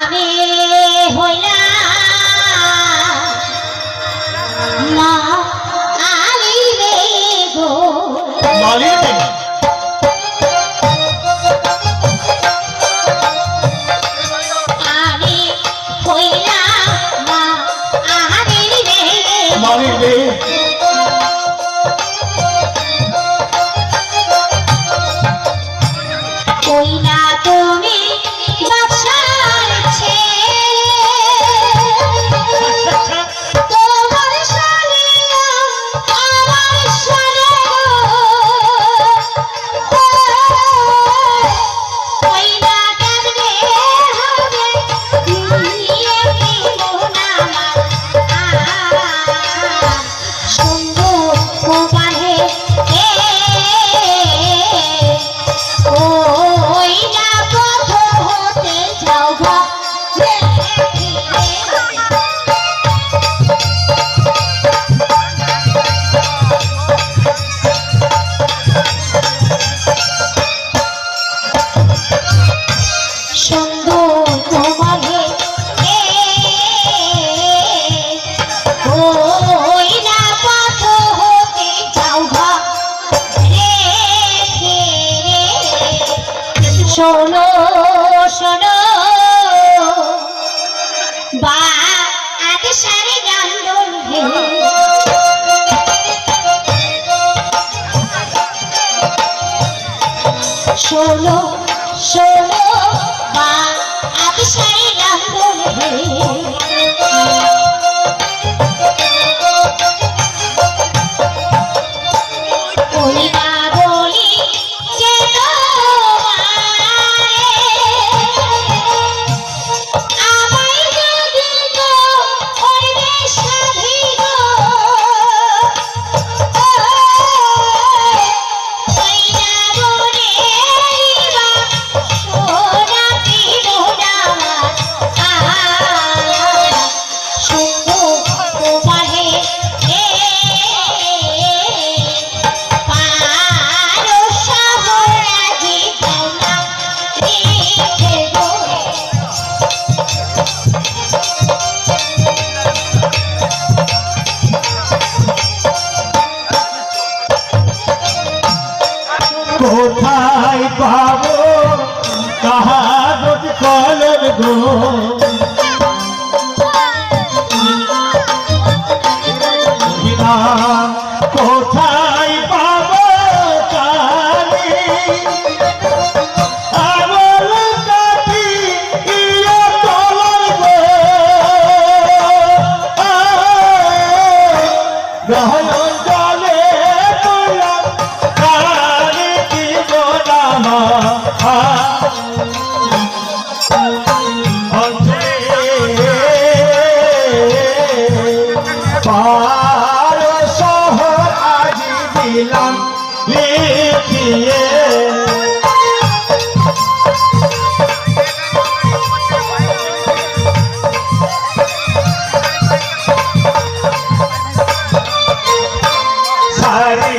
Amén. সুন্দর তোমারে শোনো শোনো বা আগে সারে গান বলবে. अभिषय কোথায় পাব? কাহাগজ কলম গো? কোথায় পাব কালি? গ্রহণ দিলাম লিখিয়ে। সারি